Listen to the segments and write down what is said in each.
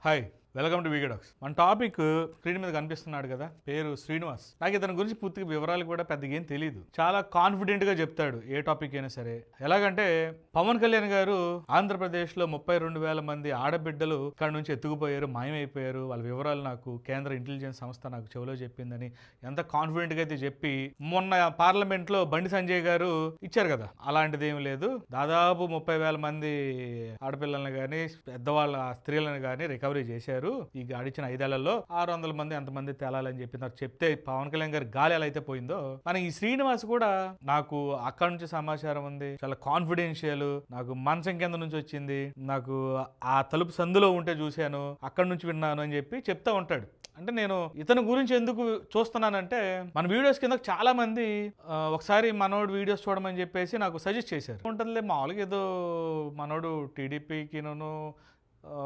嗨 welcome to వీగడాక్స్ మన topic screen మీద కనిపిస్తున్నాడు కదా పేరు శ్రీనివాస్. నాకు ఇతని గురించి పూర్తిగా వివరాలు కూడా పెద్దగా ఏం తెలియదు చాలా కాన్ఫిడెంట్గా చెప్తాడు ఏ టాపిక్ అయినా సరే. ఎలాగంటే పవన్ కళ్యాణ్ గారు ఆంధ్రప్రదేశ్లో ముప్పై రెండు వేల మంది ఆడబిడ్డలు ఇక్కడ నుంచి ఎత్తుకుపోయారు మాయమైపోయారు. వాళ్ళ వివరాలు నాకు కేంద్ర ఇంటెలిజెన్స్ సంస్థ నాకు చెవిలో చెప్పిందని ఎంత కాన్ఫిడెంట్గా అయితే చెప్పి మొన్న పార్లమెంట్లో బండి సంజయ్ గారు ఇచ్చారు కదా. అలాంటిది ఏమి లేదు. దాదాపు ముప్పై వేల మంది ఆడపిల్లల్ని కానీ పెద్దవాళ్ళ స్త్రీలను కానీ రికవరీ చేశారు. ఈ గడిచిన ఐదేళ్ళలో ఆరు వందల మంది ఎంతమంది తేలాలని చెప్పి నాకు చెప్తే పవన్ కళ్యాణ్ గారి గాలి ఎలా అయితే పోయిందో మన ఈ శ్రీనివాస్ కూడా నాకు అక్కడ నుంచి సమాచారం ఉంది. చాలా కాన్ఫిడెన్షియల్ నాకు మంచం కింద నుంచి వచ్చింది. నాకు ఆ తలుపు సందులో ఉంటే చూశాను అక్కడ నుంచి విన్నాను అని చెప్పి చెప్తా ఉంటాడు. అంటే నేను ఇతని గురించి ఎందుకు చూస్తున్నానంటే మన వీడియోస్ కింద చాలా మంది ఒకసారి మనోడు వీడియోస్ చూడమని చెప్పేసి నాకు సజెస్ట్ చేశారు. ఉంటుందిలే మామూలుగా ఏదో మనోడు టీడీపీకినూ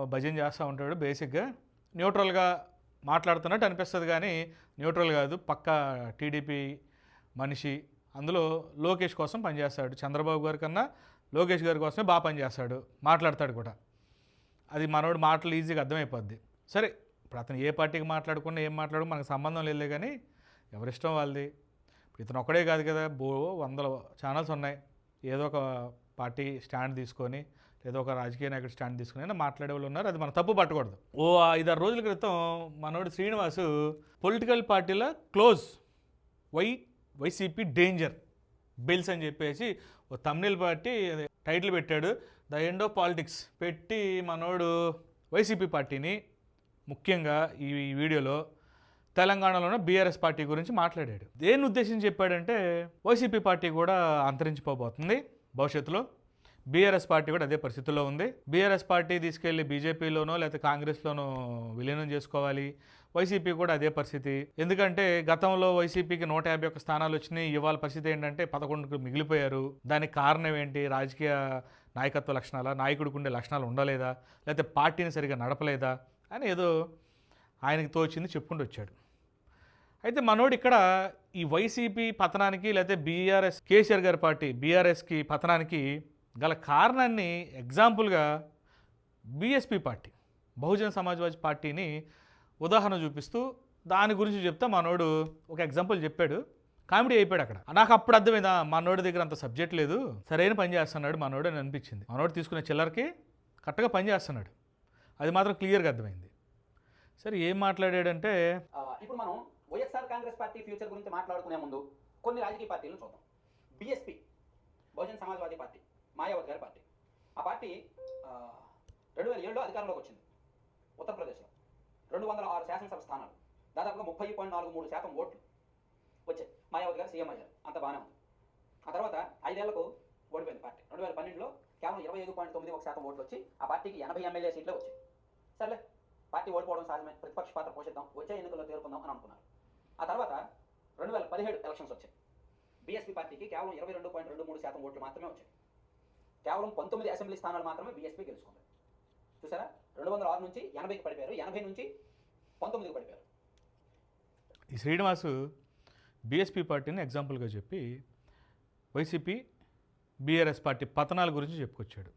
భజన చేస్తూ ఉంటాడు బేసిక్గా. న్యూట్రల్గా మాట్లాడుతున్నట్టు అనిపిస్తుంది కానీ న్యూట్రల్ కాదు పక్కా టీడీపీ మనిషి. అందులో లోకేష్ కోసం పనిచేస్తాడు. చంద్రబాబు గారి కన్నా లోకేష్ గారి కోసమే బాగా పనిచేస్తాడు. మాట్లాడతాడు కూడా. అది మనోడు మాటలు ఈజీగా అర్థమైపోద్ది. సరే ఇప్పుడు అతను ఏ పార్టీకి మాట్లాడుకున్నా ఏం మాట్లాడు మనకు సంబంధం లేదు కానీ ఎవరిష్టం వాళ్ళది. ఇప్పుడు ఇతను ఒక్కడే కాదు కదా బో వందల ఛానల్స్ ఉన్నాయి. ఏదో ఒక పార్టీ స్టాండ్ తీసుకొని ఏదో ఒక రాజకీయ నాయకుడు స్టాండ్ తీసుకుని అయినా మాట్లాడే వాళ్ళు ఉన్నారు. అది మనం తప్పు పట్టకూడదు. ఓ ఐదారు రోజుల క్రితం మనోడు శ్రీనివాసు పొలిటికల్ పార్టీల close. Y YCP danger. Bills అని చెప్పేసి ఓ తమిళ పార్టీ అదే టైటిల్ పెట్టాడు. ద ఎండ్ ఆఫ్ పాలిటిక్స్ పెట్టి మనోడు వైసీపీ పార్టీని ముఖ్యంగా ఈ వీడియోలో తెలంగాణలోనే బీఆర్ఎస్ పార్టీ గురించి మాట్లాడాడు. దేని ఉద్దేశించి చెప్పాడంటే వైసీపీ పార్టీ కూడా అంతరించిపోబోతుంది భవిష్యత్తులో. బీఆర్ఎస్ పార్టీ కూడా అదే పరిస్థితుల్లో ఉంది. బీఆర్ఎస్ పార్టీ తీసుకెళ్ళి బీజేపీలోనో లేకపోతే కాంగ్రెస్లోనో విలీనం చేసుకోవాలి. వైసీపీ కూడా అదే పరిస్థితి. ఎందుకంటే గతంలో వైసీపీకి నూట యాభై ఒక్క స్థానాలు వచ్చినాయి. ఇవాళ పరిస్థితి ఏంటంటే పదకొండుకు మిగిలిపోయారు. దానికి కారణం ఏంటి? రాజకీయ నాయకత్వ లక్షణాల? నాయకుడికి ఉండే లక్షణాలు ఉండలేదా? లేకపోతే పార్టీని సరిగా నడపలేదా? అని ఏదో ఆయనకి తోచింది చెప్పుకుంటూ వచ్చాడు. అయితే మనోడు ఇక్కడ ఈ వైసీపీ పతనానికి లేకపోతే బీఆర్ఎస్ కేసీఆర్ గారి పార్టీ బీఆర్ఎస్కి పతనానికి గల కారణాన్ని ఎగ్జాంపుల్గా బీఎస్పీ పార్టీ బహుజన సమాజ్వాదీ పార్టీని ఉదాహరణ చూపిస్తూ దాని గురించి చెప్తే మనోడు ఒక ఎగ్జాంపుల్ చెప్పాడు. కామెడీ అయిపోయాడు అక్కడ. నాకు అప్పుడు అర్థమైందా మనోడి దగ్గర అంత సబ్జెక్ట్ లేదు సరైన పని చేస్తున్నాడు మనోడు అని అనిపించింది. మనోడు తీసుకునే చిల్లరకి కరెక్ట్గా పని చేస్తున్నాడు. అది మాత్రం క్లియర్గా అర్థమైంది. సరే ఏం మాట్లాడాడంటే ఇప్పుడు మనం వైఎస్ఆర్ కాంగ్రెస్ పార్టీ ఫ్యూచర్ గురించి మాట్లాడుకునే ముందు కొన్ని రాజకీయ పార్టీలను చూద్దాం. BSP Bahujan Samajwadi party. Mayawati గారి పార్టీ. ఆ పార్టీ రెండు వేల ఏడులో అధికారంలోకి వచ్చింది ఉత్తరప్రదేశ్లో. రెండు వందల ఆరు శాసనసభ స్థానాలు దాదాపుగా ముప్పై పాయింట్ నాలుగు మూడు శాతం ఓట్లు వచ్చాయి. మాయావతి గారు సీఎం అయ్యారు. అంత బాగానే ఉంది. ఆ తర్వాత ఐదేళ్ళకు ఓడిపోయింది పార్టీ. రెండు వేల పన్నెండులో కేవలం ఇరవై ఐదు పాయింట్ తొమ్మిది ఒక శాతం ఓట్లు వచ్చి ఆ పార్టీకి ఎనభై ఎమ్మెల్యే సీట్లే వచ్చాయి. సర్లే పార్టీ ఓడిపోవడం సాధ్యమే. ప్రతిపక్ష పాత్ర పోషిద్దాం వచ్చే ఎన్నికల్లో తేరుకుందాం అని అనుకున్నారు. ఆ తర్వాత రెండు వేల పదిహేడు ఎలక్షన్స్ వచ్చాయి. బీఎస్పీ పార్టీకి కేవలం ఇరవై రెండు పాయింట్ రెండు మూడు శాతం ఓట్లు మాత్రమే వచ్చాయి. కేవలం పంతొమ్మిది అసెంబ్లీ స్థానాలు మాత్రమే బీఎస్పీ గెలుచుకుంది. చూసారా? రెండు వందల ఆరు నుంచి ఎనభైకి పడిపోయారు. ఎనభై నుంచి పంతొమ్మిదికి పడిపోయారు. ఈ శ్రీనివాసు బీఎస్పీ పార్టీని ఎగ్జాంపుల్గా చెప్పి వైసీపీ బీఆర్ఎస్ పార్టీ పతనాల గురించి చెప్పుకొచ్చాడు.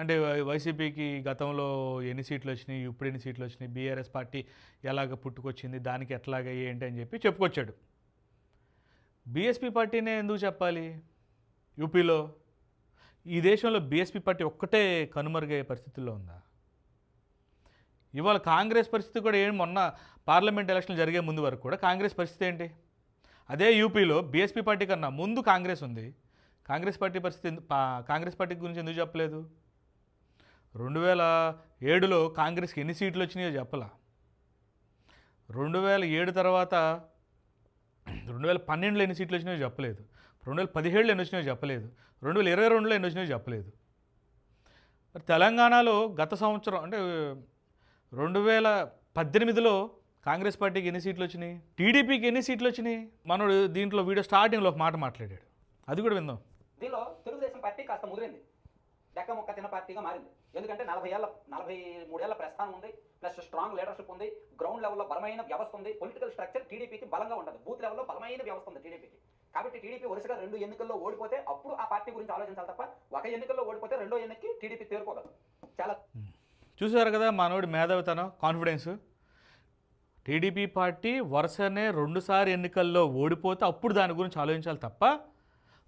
అంటే వైసీపీకి గతంలో ఎన్ని సీట్లు వచ్చినాయి ఇప్పుడు ఎన్ని సీట్లు వచ్చినాయి బీఆర్ఎస్ పార్టీ ఎలాగ పుట్టుకొచ్చింది దానికి ఎట్లాగ ఏంటి అని చెప్పి చెప్పుకొచ్చాడు. బీఎస్పీ పార్టీనే ఎందుకు చెప్పాలి? యూపీలో ఈ దేశంలో బీఎస్పీ పార్టీ ఒక్కటే కనుమరుగయ్యే పరిస్థితుల్లో ఉందా? ఇవాళ కాంగ్రెస్ పరిస్థితి కూడా ఏం మొన్న పార్లమెంట్ ఎలక్షన్లు జరిగే ముందు వరకు కూడా కాంగ్రెస్ పరిస్థితి ఏంటి? అదే యూపీలో బీఎస్పీ పార్టీ కన్నా ముందు కాంగ్రెస్ ఉంది. కాంగ్రెస్ పార్టీ పరిస్థితి కాంగ్రెస్ పార్టీ గురించి ఎందుకు చెప్పలేదు? రెండు వేల ఏడులో కాంగ్రెస్కి ఎన్ని సీట్లు వచ్చినాయో చెప్పలా. రెండు వేల ఏడు తర్వాత రెండు వేల పన్నెండులో ఎన్ని సీట్లు వచ్చినాయో చెప్పలేదు. రెండు వేల పదిహేడులో ఎన్ని వచ్చినాయో చెప్పలేదు. రెండు వేల ఇరవై రెండులో ఎన్ని వచ్చినాయో చెప్పలేదు. మరి తెలంగాణలో గత సంవత్సరం అంటే రెండు వేల పద్దెనిమిదిలో కాంగ్రెస్ పార్టీకి ఎన్ని సీట్లు వచ్చినాయి? టీడీపీకి ఎన్ని సీట్లు వచ్చినాయి? మనోడు దీంట్లో వీడియో స్టార్టింగ్లో ఒక మాట మాట్లాడాడు. అది కూడా విందాం. దీనిలో తెలుగుదేశం పార్టీ కాస్త ముదిరింది. లెక్క మొక్క తిన పార్టీగా మారింది. ఎందుకంటే నలభై ఏళ్ళ నలభై మూడేళ్ళ ప్రస్థానం ఉంది ప్లస్ స్ట్రాంగ్ లీడర్షిప్ ఉంది గ్రౌండ్ లెవెల్లో బలమైన వ్యవస్థ ఉంది. పొలిటికల్ స్ట్రక్చర్ టీడీపీకి బలంగా ఉండదు. బూత్ లెవెల్లో బలమైన వ్యవస్థ ఉంది టీడీపీకి. కాబట్టి టీడీపీ వరుసగా రెండు ఎన్నికల్లో ఓడిపోతే అప్పుడు ఆ పార్టీ గురించి ఆలోచించాలి తప్ప ఒక ఎన్నికల్లో ఓడిపోతే రెండో ఎన్నికకి టీడీపీ తేరుకోగలదు. చాలా చూసారు కదా మనోడి మేధావితనం కాన్ఫిడెన్స్ టీడీపీ పార్టీ వరుసనే రెండుసారి ఎన్నికల్లో ఓడిపోతే అప్పుడు దాని గురించి ఆలోచించాలి తప్ప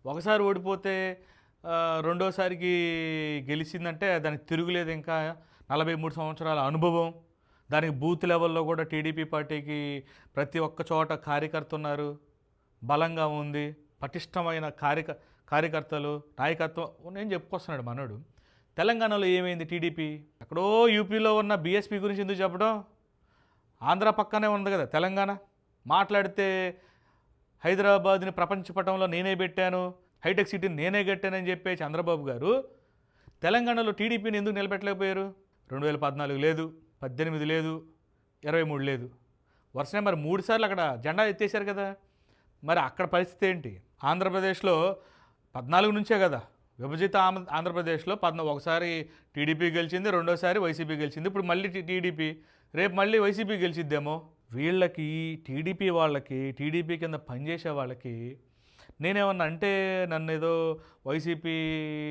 ఒకసారి ఓడిపోతే రెండోసారికి గెలిచిందంటే దానికి తిరుగులేదు ఇంకా నలభై మూడు సంవత్సరాల అనుభవం. దానికి బూత్ లెవెల్లో కూడా టీడీపీ పార్టీకి ప్రతి ఒక్క చోట కార్యకర్త ఉన్నారు. బలంగా ఉంది పటిష్టమైన కార్యక కార్యకర్తలు నాయకత్వం నేను చెప్పుకొస్తున్నాడు మనోడు. తెలంగాణలో ఏమైంది టీడీపీ? ఎక్కడో యూపీలో ఉన్న బీఎస్పీ గురించి ఎందుకు చెప్పడం? ఆంధ్ర పక్కనే ఉంది కదా తెలంగాణ. మాట్లాడితే హైదరాబాద్ని ప్రపంచ పటంలో నేనే పెట్టాను హైటెక్ సిటీని నేనే కట్టానని చెప్పే చంద్రబాబు గారు తెలంగాణలో టీడీపీని ఎందుకు నిలబెట్టలేకపోయారు? రెండు వేల పద్నాలుగు లేదు పద్దెనిమిది లేదు ఇరవై మూడు లేదు. వరుస నెంబర్ మూడు సార్లు అక్కడ జెండా ఎత్తేసారు కదా. మరి అక్కడ పరిస్థితి ఏంటి? ఆంధ్రప్రదేశ్లో పద్నాలుగు నుంచే కదా. విభజిత ఆంధ్రప్రదేశ్లో పద్నా ఒకసారి టీడీపీ గెలిచింది రెండోసారి వైసీపీ గెలిచింది. ఇప్పుడు మళ్ళీ టీడీపీ రేపు మళ్ళీ వైసీపీ గెలిచిద్దేమో? వీళ్ళకి టీడీపీ వాళ్ళకి టీడీపీ కింద పనిచేసే వాళ్ళకి నేనేమన్నా అంటే నన్ను ఏదో వైసీపీ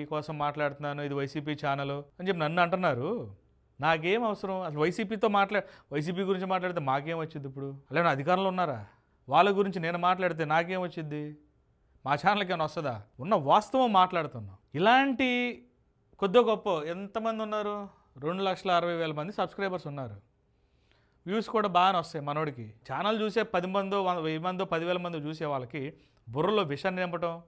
కోసం మాట్లాడుతున్నాను ఇది వైసీపీ ఛానల్ అని చెప్పి నన్ను అంటున్నారు? నాకేం అవసరం? అసలు వైసీపీతో మాట్లా వైసీపీ గురించి మాట్లాడితే మాకేం వచ్చింది ఇప్పుడు? అలా అధికారంలో ఉన్నారా? వాళ్ళ గురించి నేను మాట్లాడితే నాకేం వచ్చింది మా ఛానల్కి ఏమైనా వస్తుందా? ఉన్న వాస్తవం మాట్లాడుతున్నాం. ఇలాంటి కొద్ది గొప్ప ఎంతమంది ఉన్నారు? రెండు లక్షల అరవై వేల మంది సబ్స్క్రైబర్స్ ఉన్నారు. వ్యూస్ కూడా బాగానే వస్తాయి మనోడికి. ఛానల్ చూసే పది మందో వంద వెయ్యి మందో పదివేల మందో చూసే వాళ్ళకి బుర్రలో విషాన్ని నింపటం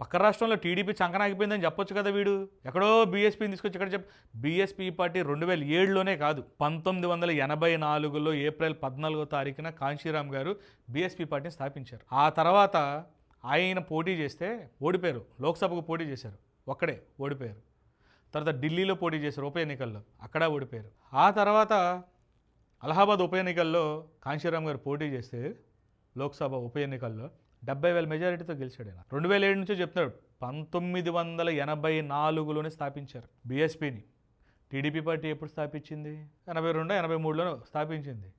పక్క రాష్ట్రంలో టీడీపీ చంకనాగిపోయిందని చెప్పొచ్చు కదా వీడు. ఎక్కడో బీఎస్పీని తీసుకొచ్చి ఇక్కడ చెప్ బీఎస్పీ పార్టీ రెండు వేల ఏడులోనే కాదు పంతొమ్మిది వందల ఎనభై నాలుగులో ఏప్రిల్ పద్నాలుగో తారీఖున కాంశీరామ్ గారు బీఎస్పీ పార్టీని స్థాపించారు. ఆ తర్వాత ఆయన పోటీ చేస్తే ఓడిపోయారు లోక్సభకు పోటీ చేశారు ఒక్కడే ఓడిపోయారు. తర్వాత ఢిల్లీలో పోటీ చేశారు ఉప ఎన్నికల్లో అక్కడ ఓడిపోయారు. ఆ తర్వాత అలహాబాద్ ఉప ఎన్నికల్లో కాంశీరామ్ గారు పోటీ చేస్తే లోక్సభ ఉప ఎన్నికల్లో డెబ్బై వేల మెజారిటీతో గెలిచాడు ఆయన రెండు వేల ఏడు నుంచో చెప్తున్నాడు పంతొమ్మిది వందల ఎనభై నాలుగులోనే స్థాపించారు బీఎస్పీని టీడీపీ పార్టీ ఎప్పుడు స్థాపించింది? ఎనభై రెండు ఎనభై మూడులోనే స్థాపించింది.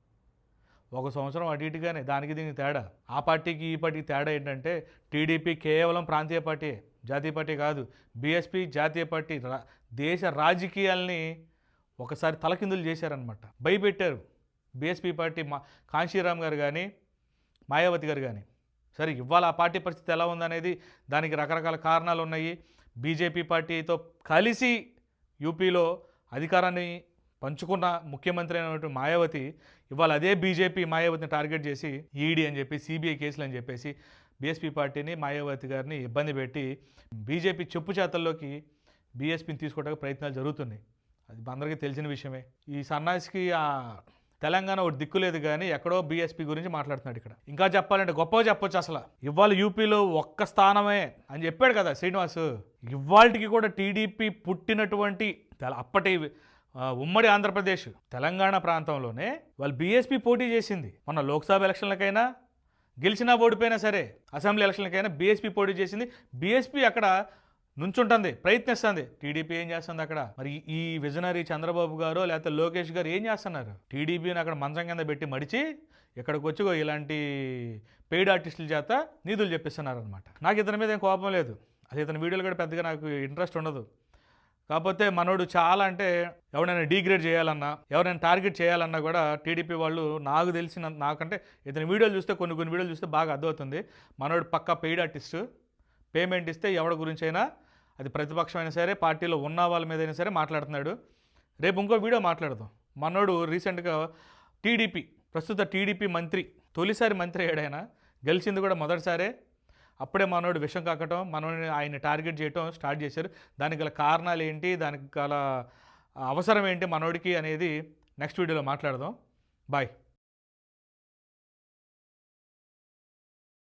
ఒక సంవత్సరం అటు ఇటుగానే దానికి దీనికి తేడా. ఆ పార్టీకి ఈ పార్టీకి తేడా ఏంటంటే టీడీపీ కేవలం ప్రాంతీయ పార్టీ జాతీయ పార్టీ కాదు. బీఎస్పీ జాతీయ పార్టీ రా- దేశ రాజకీయాల్ని ఒకసారి తలకిందులు చేశారనమాట భయపెట్టారు బీఎస్పీ పార్టీ మా కాంశీరామ్ గారు కానీ మాయావతి గారు కానీ సరే ఇవాళ ఆ పార్టీ పరిస్థితి ఎలా ఉందనేది దానికి రకరకాల కారణాలు ఉన్నాయి. బీజేపీ పార్టీతో కలిసి యూపీలో అధికారాన్ని పంచుకున్న ముఖ్యమంత్రి అయినటువంటి మాయావతి ఇవాళ అదే బీజేపీ మాయావతిని టార్గెట్ చేసి ఈడీ అని చెప్పి సిబిఐ కేసులు అని చెప్పేసి బీఎస్పీ పార్టీని మాయావతి గారిని ఇబ్బంది పెట్టి బీజేపీ చెప్పు చేతల్లోకి బీఎస్పీని తీసుకోవడానికి ప్రయత్నాలు జరుగుతున్నాయి. అది అందరికీ తెలిసిన విషయమే. ఈ సన్నాసికి ఆ తెలంగాణ ఒకటి దిక్కులేదు కానీ ఎక్కడో బీఎస్పీ గురించి మాట్లాడుతున్నాడు ఇక్కడ. ఇంకా చెప్పాలంటే గొప్పగా చెప్పొచ్చు అసలు. ఇవాళ యూపీలో ఒక్క స్థానమే అని చెప్పాడు కదా శ్రీనివాస్. ఇవాళకి కూడా టీడీపీ పుట్టినటువంటి అప్పటి ఉమ్మడి ఆంధ్రప్రదేశ్ తెలంగాణ ప్రాంతంలోనే వాళ్ళు బీఎస్పీ పోటీ చేసింది. మన లోక్సభ ఎలక్షన్లకైనా గెలిచినా ఓడిపోయినా సరే అసెంబ్లీ ఎలక్షన్లకైనా బీఎస్పీ పోటీ చేసింది. బీఎస్పీ అక్కడ నుంచుంటుంది ప్రయత్నిస్తుంది. టీడీపీ ఏం చేస్తుంది అక్కడ? మరి ఈ- విజనరీ చంద్రబాబు గారు లేకపోతే లోకేష్ గారు ఏం చేస్తున్నారు? టీడీపీని అక్కడ మంచం కింద పెట్టి మడిచి ఇక్కడికి వచ్చిగో ఇలాంటి పెయిడ్ ఆర్టిస్టుల చేత నిధులు చెప్పిస్తున్నారు అనమాట నాకు ఇతని మీద ఏం కోపం లేదు. అది ఇతని వీడియోలు కూడా పెద్దగా నాకు ఇంట్రెస్ట్ ఉండదు. కాకపోతే మనోడు చాలా అంటే ఎవరైనా డీగ్రేడ్ చేయాలన్నా ఎవరైనా టార్గెట్ చేయాలన్నా కూడా టీడీపీ వాళ్ళు నాకు తెలిసిన నాకంటే ఇతని వీడియోలు చూస్తే కొన్ని కొన్ని వీడియోలు చూస్తే బాగా అర్థమవుతుంది. మనోడు పక్కా పెయిడ్ ఆర్టిస్ట్. పేమెంట్ ఇస్తే ఎవరి గురించి అయినా అది ప్రతిపక్షం అయినా సరే పార్టీలో ఉన్న వాళ్ళ మీద అయినా సరే మాట్లాడుతున్నాడు. రేపు ఇంకో వీడియో మాట్లాడదాం. మనోడు రీసెంట్గా టీడీపీ ప్రస్తుత టీడీపీ మంత్రి తొలిసారి మంత్రి అయ్యాడైనా గెలిచింది కూడా మొదటిసారే. అప్పుడే మనోడు విషం కాకటం మనోడిని ఆయన టార్గెట్ చేయటం స్టార్ట్ చేశారు. దానికి గల కారణాలు ఏంటి దానికి గల అవసరం ఏంటి మనోడికి అనేది నెక్స్ట్ వీడియోలో మాట్లాడదాం. బాయ్.